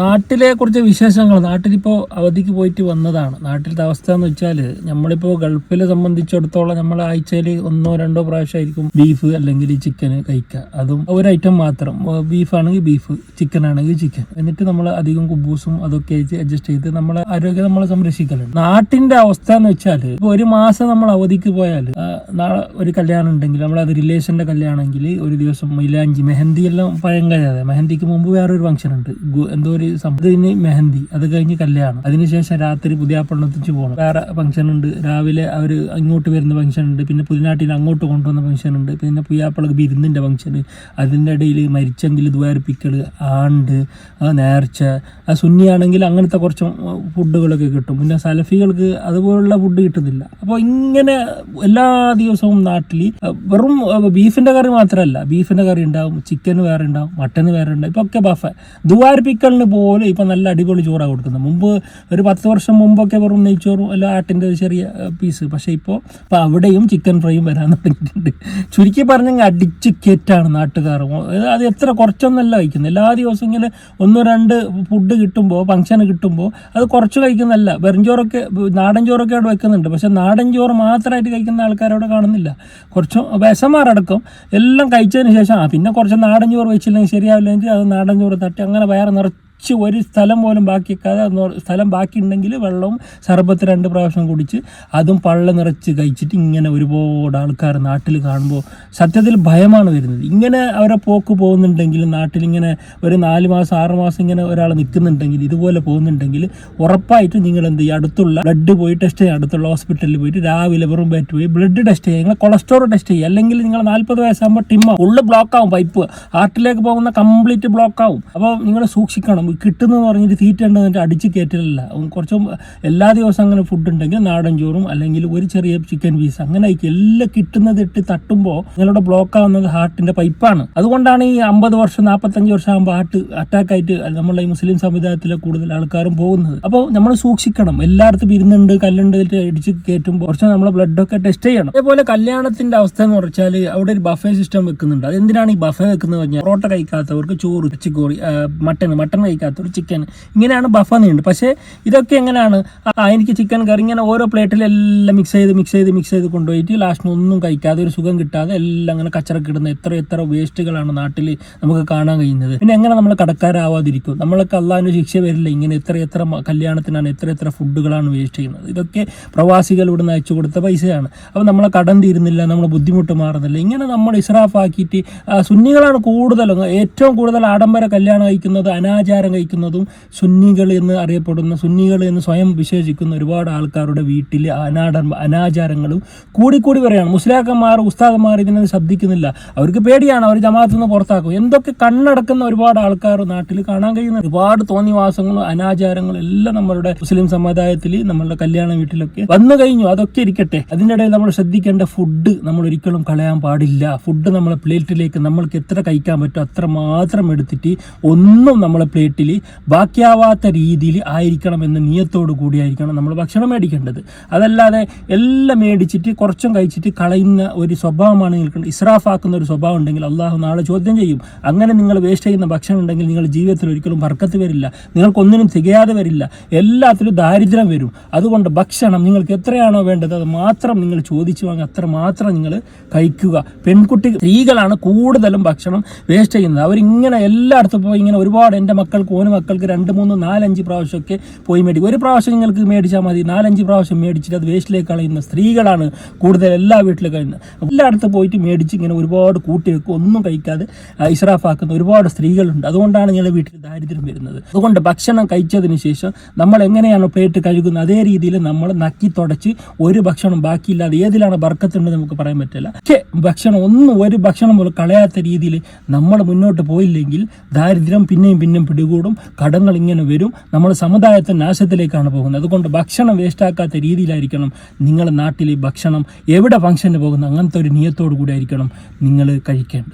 നാട്ടിലെ കുറച്ച് വിശേഷങ്ങൾ. നാട്ടിലിപ്പോൾ അവധിക്ക് പോയിട്ട് വന്നതാണ്. നാട്ടിലത്തെ അവസ്ഥ എന്ന് വെച്ചാൽ നമ്മളിപ്പോൾ ഗൾഫിലെ സംബന്ധിച്ചിടത്തോളം നമ്മൾ ആഴ്ചയിൽ ഒന്നോ രണ്ടോ പ്രാവശ്യമായിരിക്കും ബീഫ് അല്ലെങ്കിൽ ചിക്കൻ കഴിക്കുക അതും ഒരു ഐറ്റം മാത്രം. ബീഫാണെങ്കിൽ ബീഫ് ചിക്കൻ ആണെങ്കിൽ ചിക്കൻ. എന്നിട്ട് നമ്മൾ അധികം കുബൂസും അതൊക്കെ അഡ്ജസ്റ്റ് ചെയ്ത് നമ്മളെ ആരോഗ്യം നമ്മളെ സംരക്ഷിക്കലുണ്ട്. നാട്ടിന്റെ അവസ്ഥ എന്ന് വെച്ചാൽ ഇപ്പോൾ ഒരു മാസം നമ്മൾ അവധിക്ക് പോയാൽ നാളെ ഒരു കല്യാണം ഉണ്ടെങ്കിൽ നമ്മളത് റിലേഷന്റെ കല്യാണമെങ്കിൽ ഒരു ദിവസം മൈലാഞ്ചി മെഹന്തി എല്ലാം പഴം കഴിയാതെ. മെഹന്തിക്ക് മുമ്പ് വേറൊരു ഫംഗ്ഷൻ ഉണ്ട്. എന്തോ സംഭവത്തിന് മെഹന്തി അത് കഴിഞ്ഞ് കല്യാണം. അതിനുശേഷം രാത്രി പുതിയാപ്പള്ളത്തിച്ച് പോകണം വേറെ ഫംഗ്ഷൻ ഉണ്ട്. രാവിലെ അവർ ഇങ്ങോട്ട് വരുന്ന ഫംഗ്ഷൻ ഉണ്ട്. പിന്നെ പുതിനാട്ടിൽ അങ്ങോട്ട് കൊണ്ടുവന്ന ഫംഗ്ഷൻ ഉണ്ട്. പിന്നെ പുയ്യാപ്പളക്ക് ബിരുന്നിന്റെ ഫംഗ്ഷൻ അതിന്റെ ഇടയിൽ മരിച്ചെങ്കിൽ ദ്വാരിപ്പിക്കൽ ആണ്ട് നേർച്ച. സുന്നിയാണെങ്കിൽ അങ്ങനത്തെ കുറച്ച് ഫുഡുകളൊക്കെ കിട്ടും. പിന്നെ സലഫികൾക്ക് അതുപോലുള്ള ഫുഡ് കിട്ടുന്നില്ല. അപ്പോൾ ഇങ്ങനെ എല്ലാ ദിവസവും നാട്ടിൽ വെറും ബീഫിന്റെ കറി മാത്രമല്ല. ബീഫിന്റെ കറി ഉണ്ടാവും ചിക്കൻ വേറെ ഉണ്ടാവും മട്ടന് വേറെ ഉണ്ടാവും. ഇപ്പോൾ ഒക്കെ ബഫ ദുവാരിപ്പിക്കലിന് പോലും ഇപ്പം നല്ല അടിപൊളി ചോറാണ് കൊടുക്കുന്നത്. മുമ്പ് ഒരു പത്ത് വർഷം മുമ്പൊക്കെ വെറും നെയ്ച്ചോറും അല്ല ആട്ടിന്റെ ഒരു ചെറിയ പീസ് പക്ഷേ ഇപ്പോൾ ഇപ്പോൾ അവിടെയും ചിക്കൻ ഫ്രൈയും വരാൻ തുടങ്ങിയിട്ടുണ്ട്. ചുരുക്കി പറഞ്ഞെങ്കിൽ അടിച്ച് കയറ്റാണ് നാട്ടുകാർ. അത് എത്ര കുറച്ചൊന്നല്ല കഴിക്കുന്നത്. എല്ലാ ദിവസവും ഇങ്ങനെ ഒന്നോ രണ്ട് ഫുഡ് കിട്ടുമ്പോൾ ഫങ്ഷൻ കിട്ടുമ്പോൾ അത് കുറച്ച് കഴിക്കുന്നതല്ല. വെറും ചോറൊക്കെ നാടൻ ചോറൊക്കെ അവിടെ വെക്കുന്നുണ്ട്. പക്ഷെ നാടൻ ചോറ് മാത്രമായിട്ട് കഴിക്കുന്ന ആൾക്കാരവിടെ കാണുന്നില്ല. കുറച്ച് വിശമാറടക്കം എല്ലാം കഴിച്ചതിന് ശേഷം ആ പിന്നെ കുറച്ച് നാടൻ ചോറ് വെച്ചില്ലെങ്കിൽ ശരിയാവില്ലെങ്കിൽ അത് നാടൻ ചോറ് തട്ടി അങ്ങനെ വയറ് നിറച്ച് ഒരു സ്ഥലം പോലും ബാക്കി വെക്കാതെ സ്ഥലം ബാക്കി ഉണ്ടെങ്കിൽ വെള്ളവും സർബത്ത് രണ്ട് പ്രാവശ്യം കുടിച്ച് അതും പള്ള നിറച്ച് കഴിച്ചിട്ട് ഇങ്ങനെ ഒരുപാട് ആൾക്കാർ നാട്ടിൽ കാണുമ്പോൾ സത്യത്തിൽ ഭയമാണ് വരുന്നത്. ഇങ്ങനെ അവരെ പോക്ക് പോകുന്നുണ്ടെങ്കിൽ നാട്ടിലിങ്ങനെ ഒരു നാല് മാസം ആറ് മാസം ഇങ്ങനെ ഒരാൾ നിൽക്കുന്നുണ്ടെങ്കിൽ ഇതുപോലെ പോകുന്നുണ്ടെങ്കിൽ ഉറപ്പായിട്ട് നിങ്ങൾ എന്ത് ചെയ്യും? അടുത്തുള്ള ബ്ലഡ് പോയി ടെസ്റ്റ് ചെയ്യുക അടുത്തുള്ള ഹോസ്പിറ്റലിൽ പോയിട്ട് രാവിലെ വെറും ബാറ്റ് പോയി ബ്ലഡ് ടെസ്റ്റ് ചെയ്യുക. നിങ്ങൾ കൊളസ്ട്രോൾ ടെസ്റ്റ് ചെയ്യുക. അല്ലെങ്കിൽ നിങ്ങൾ നാൽപ്പത് വയസ്സാകുമ്പോൾ ടിമ്മ ഉള്ളു ബ്ലോക്ക് ആവും പൈപ്പ് ഹാർട്ടിലേക്ക് പോകുന്ന കംപ്ലീറ്റ് ബ്ലോക്ക് ആവും. അപ്പോൾ നിങ്ങൾ സൂക്ഷിക്കണം. കിട്ടുന്നതെന്ന് പറഞ്ഞിട്ട് തീറ്റ ഉണ്ടെന്നിട്ട് അടിച്ച് കയറ്റലല്ല. കുറച്ച് എല്ലാ ദിവസവും അങ്ങനെ ഫുഡ് ഉണ്ടെങ്കിൽ നാടൻ ചോറും അല്ലെങ്കിൽ ഒരു ചെറിയ ചിക്കൻ പീസ് അങ്ങനെ ആയിരിക്കും എല്ലാം കിട്ടുന്നത് ഇട്ട് തട്ടുമ്പോൾ നിങ്ങളുടെ ബ്ലോക്ക് ആവുന്നത് ഹാർട്ടിന്റെ പൈപ്പാണ് അതുകൊണ്ടാണ് ഈ അമ്പത് വർഷം നാൽപ്പത്തഞ്ച് വർഷം ആകുമ്പോൾ ഹാർട്ട് അറ്റാക്ക് ആയിട്ട് നമ്മളെ ഈ മുസ്ലിം സമുദായത്തിലെ കൂടുതൽ ആൾക്കാരും പോകുന്നത്. അപ്പോൾ നമ്മൾ സൂക്ഷിക്കണം. എല്ലായിടത്തും ഇരുന്നുണ്ട് കല്ലുണ്ട് അടിച്ച് കയറ്റുമ്പോൾ കുറച്ച് നമ്മളെ ബ്ലഡൊക്കെ ടെസ്റ്റ് ചെയ്യണം. അതേപോലെ കല്യാണത്തിന്റെ അവസ്ഥ എന്ന് പറഞ്ഞാൽ അവിടെ ഒരു ബഫേ സിസ്റ്റം വെക്കുന്നുണ്ട്. അത് എന്തിനാണ് ഈ ബഫേ വെക്കുന്നത് പറഞ്ഞാൽ പൊറോട്ട കഴിക്കാത്തവർക്ക് ചോറ് ചിക്കോറി മട്ടൺ മട്ടൺ കഴിക്കാത്തവർ ചിക്കൻ ഇങ്ങനെയാണ് ബഫ നീണ്ട്. പക്ഷേ ഇതൊക്കെ എങ്ങനെയാണ്? ആ എനിക്ക് ചിക്കൻ കറി ഇങ്ങനെ ഓരോ പ്ലേറ്റിലെല്ലാം മിക്സ് ചെയ്ത് മിക്സ് ചെയ്ത് മിക്സ് ചെയ്ത് കൊണ്ടുപോയിട്ട് ലാസ്റ്റിന് ഒന്നും കഴിക്കാതെ ഒരു സുഖം കിട്ടാതെ എല്ലാം അങ്ങനെ കച്ചറക്കിടുന്ന എത്ര എത്ര വേസ്റ്റുകളാണ് നാട്ടിൽ നമുക്ക് കാണാൻ കഴിയുന്നത്. പിന്നെ എങ്ങനെ നമ്മൾ കടക്കാരാവാതിരിക്കും? നമ്മളൊക്കെ അല്ലാതിന് ശിക്ഷ വരില്ല. ഇങ്ങനെ എത്ര എത്ര കല്യാണത്തിനാണ് എത്ര എത്ര ഫുഡുകളാണ് വേസ്റ്റ് ചെയ്യുന്നത്. ഇതൊക്കെ പ്രവാസികൾ നിന്ന് അയച്ചു കൊടുത്ത പൈസയാണ്. അപ്പോൾ നമ്മളെ കടം തീരുന്നില്ല നമ്മൾ ബുദ്ധിമുട്ട് മാറുന്നില്ല. ഇങ്ങനെ നമ്മൾ ഇസ്രാഫാക്കിയിട്ട് സുന്നികളാണ് കൂടുതലും ഏറ്റവും കൂടുതൽ ആഡംബര കല്യാണം കഴിക്കുന്നത് അനാചാരം കഴിക്കുന്നതും സുന്നികൾ എന്ന് അറിയപ്പെടുന്ന സുന്നികൾ എന്ന് സ്വയം വിശേഷിക്കുന്ന ഒരുപാട് ആൾക്കാരുടെ വീട്ടിൽ അനാട അനാചാരങ്ങളും കൂടിക്കൂടി വരെയാണ്. മുസ്ലാക്കന്മാർ ഉസ്താദന്മാർ ഇതിനെ ശബ്ദിക്കുന്നില്ല. അവർക്ക് പേടിയാണ് അവർ ജമാഅത്തിൽ നിന്ന് പുറത്താക്കും. എന്തൊക്കെ കണ്ണടക്കുന്ന ഒരുപാട് ആൾക്കാർ നാട്ടിൽ കാണാൻ കഴിയുന്ന ഒരുപാട് തോന്നിവാസങ്ങളും അനാചാരങ്ങളും എല്ലാം നമ്മളുടെ മുസ്ലിം സമുദായത്തിൽ നമ്മളുടെ കല്യാണ വീട്ടിലൊക്കെ വന്നു കഴിഞ്ഞു. അതൊക്കെ ഇരിക്കട്ടെ. അതിന്റെ ഇടയിൽ നമ്മൾ ശ്രദ്ധിക്കേണ്ട ഫുഡ് നമ്മൾ ഒരിക്കലും കളയാൻ പാടില്ല. ഫുഡ് നമ്മളെ പ്ലേറ്റിലേക്ക് നമ്മൾക്ക് എത്ര കഴിക്കാൻ പറ്റും അത്ര മാത്രം എടുത്തിട്ട് ഒന്നും നമ്മളെ പ്ലേറ്റിൽ ബാക്കിയാവാത്ത രീതിയിൽ ആയിരിക്കണം എന്ന നിയത്തോടു കൂടിയായിരിക്കണം നമ്മൾ ഭക്ഷണം മേടിക്കേണ്ടത്. അതല്ലാതെ എല്ലാം മേടിച്ചിട്ട് കുറച്ചും കഴിച്ചിട്ട് കളയുന്ന ഒരു സ്വഭാവമാണ് നിൽക്കുന്നത് ഇസ്രാഫാക്കുന്ന ഒരു സ്വഭാവം ഉണ്ടെങ്കിൽ അള്ളാഹു നാളെ ചോദ്യം ചെയ്യും. അങ്ങനെ നിങ്ങൾ വേസ്റ്റ് ചെയ്യുന്ന ഭക്ഷണം ഉണ്ടെങ്കിൽ നിങ്ങൾ ജീവിതത്തിൽ ഒരിക്കലും വർക്കത്ത് വരില്ല. നിങ്ങൾക്കൊന്നിനും തികയാതെ വരില്ല. എല്ലാത്തിലും ദാരിദ്ര്യം വരും. അതുകൊണ്ട് ഭക്ഷണം നിങ്ങൾക്ക് എത്രയാണോ വേണ്ടത് അത് മാത്രം നിങ്ങൾ ചോദിച്ചു വാങ്ങി അത്ര മാത്രം നിങ്ങൾ കഴിക്കുക. പെൺകുട്ടി സ്ത്രീകളാണ് കൂടുതലും ഭക്ഷണം വേസ്റ്റ് ചെയ്യുന്നത്. അവരിങ്ങനെ എല്ലായിടത്തും പോയി ഇങ്ങനെ ഒരുപാട് എന്റെ മക്കൾക്ക് ഓന് മക്കൾക്ക് രണ്ട് മൂന്ന് നാലഞ്ച് പ്രാവശ്യമൊക്കെ പോയി മേടിക്കും. ഒരു പ്രാവശ്യം നിങ്ങൾക്ക് മേടിച്ചാൽ മതി. നാലഞ്ച് പ്രാവശ്യം മേടിച്ചിട്ട് അത് വേസ്റ്റിലേക്ക് കളയുന്ന സ്ത്രീകളാണ് കൂടുതൽ എല്ലാ വീട്ടിലും കഴിയുന്നത്. എല്ലായിടത്തും പോയിട്ട് മേടിച്ച് ഇങ്ങനെ ഒരുപാട് കൂട്ടി വെക്കും ഒന്നും കഴിക്കാതെ ഇസ്രാഫാക്കുന്ന ഒരുപാട് സ്ത്രീകളുണ്ട്. അതുകൊണ്ടാണ് നിങ്ങളുടെ വീട്ടിൽ ദാരിദ്ര്യം വരുന്നത്. അതുകൊണ്ട് ഭക്ഷണം കഴിച്ചതിന് ശേഷം നമ്മൾ എങ്ങനെയാണ് പ്ലേറ്റ് കഴുകുന്നത് അതേ രീതിയിൽ നമ്മൾ നക്കി തുടച്ച് ഒരു ഭക്ഷണം ബാക്കിയില്ലാതെ ഏതിലാണ് ബർക്കത്തുണ്ടെന്ന് നമുക്ക് പറയാൻ പറ്റില്ല. പക്ഷേ ഭക്ഷണം ഒന്നും ഒരു ഭക്ഷണം പോലും കളയാത്ത രീതിയിൽ നമ്മൾ മുന്നോട്ട് പോയില്ലെങ്കിൽ ദാരിദ്ര്യം പിന്നെയും പിന്നെയും പിടികൂടും. കടങ്ങൾ ഇങ്ങനെ വരും. നമ്മൾ സമുദായത്തെ നാശത്തിലേക്കാണ് പോകുന്നത്. അതുകൊണ്ട് ഭക്ഷണം വേസ്റ്റാക്കാത്ത രീതിയിലായിരിക്കണം നിങ്ങളുടെ നാട്ടിൽ ഭക്ഷണം. എവിടെ ഫംഗ്ഷന് പോകുന്ന അങ്ങനത്തെ ഒരു നിയത്തോടു കൂടി ആയിരിക്കണം നിങ്ങൾ കഴിക്കേണ്ടത്.